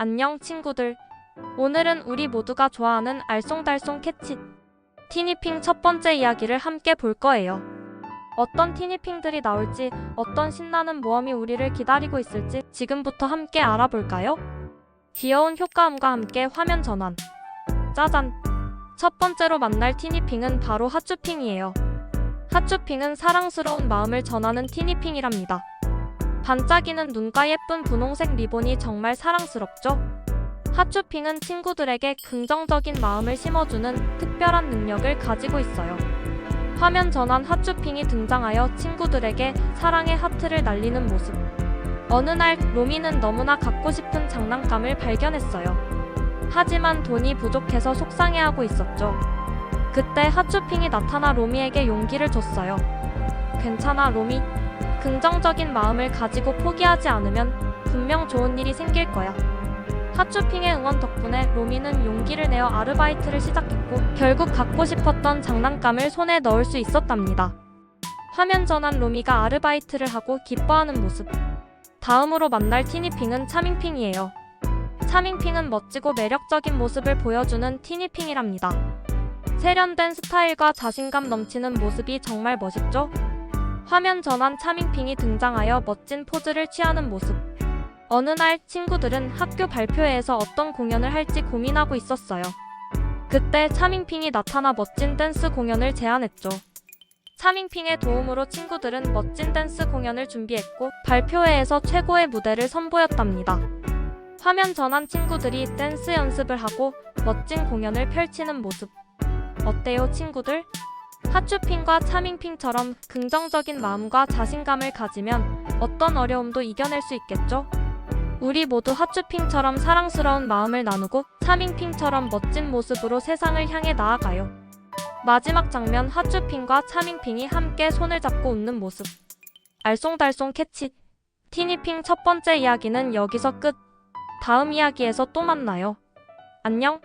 안녕 친구들. 오늘은 우리 모두가 좋아하는 알쏭달쏭 캐치 티니핑 첫 번째 이야기를 함께 볼 거예요. 어떤 티니핑들이 나올지, 어떤 신나는 모험이 우리를 기다리고 있을지 지금부터 함께 알아볼까요? 귀여운 효과음과 함께 화면 전환. 짜잔! 첫 번째로 만날 티니핑은 바로 핫쭈핑이에요. 핫쭈핑은 사랑스러운 마음을 전하는 티니핑이랍니다. 반짝이는 눈과 예쁜 분홍색 리본이 정말 사랑스럽죠? 핫쭈핑은 친구들에게 긍정적인 마음을 심어주는 특별한 능력을 가지고 있어요. 화면 전환 핫쭈핑이 등장하여 친구들에게 사랑의 하트를 날리는 모습. 어느 날 로미는 너무나 갖고 싶은 장난감을 발견했어요. 하지만 돈이 부족해서 속상해하고 있었죠. 그때 핫쭈핑이 나타나 로미에게 용기를 줬어요. 괜찮아, 로미. 긍정적인 마음을 가지고 포기하지 않으면 분명 좋은 일이 생길 거야. 핫쭈핑의 응원 덕분에 로미는 용기를 내어 아르바이트를 시작했고 결국 갖고 싶었던 장난감을 손에 넣을 수 있었답니다. 화면 전환 로미가 아르바이트를 하고 기뻐하는 모습. 다음으로 만날 티니핑은 차밍핑이에요. 차밍핑은 멋지고 매력적인 모습을 보여주는 티니핑이랍니다. 세련된 스타일과 자신감 넘치는 모습이 정말 멋있죠? 화면 전환 차밍핑이 등장하여 멋진 포즈를 취하는 모습. 어느 날 친구들은 학교 발표회에서 어떤 공연을 할지 고민하고 있었어요. 그때 차밍핑이 나타나 멋진 댄스 공연을 제안했죠. 차밍핑의 도움으로 친구들은 멋진 댄스 공연을 준비했고 발표회에서 최고의 무대를 선보였답니다. 화면 전환 친구들이 댄스 연습을 하고 멋진 공연을 펼치는 모습. 어때요, 친구들? 핫쭈핑과 차밍핑처럼 긍정적인 마음과 자신감을 가지면 어떤 어려움도 이겨낼 수 있겠죠? 우리 모두 핫쭈핑처럼 사랑스러운 마음을 나누고 차밍핑처럼 멋진 모습으로 세상을 향해 나아가요. 마지막 장면 핫쭈핑과 차밍핑이 함께 손을 잡고 웃는 모습. 알쏭달쏭 캐치. 티니핑 첫 번째 이야기는 여기서 끝. 다음 이야기에서 또 만나요. 안녕.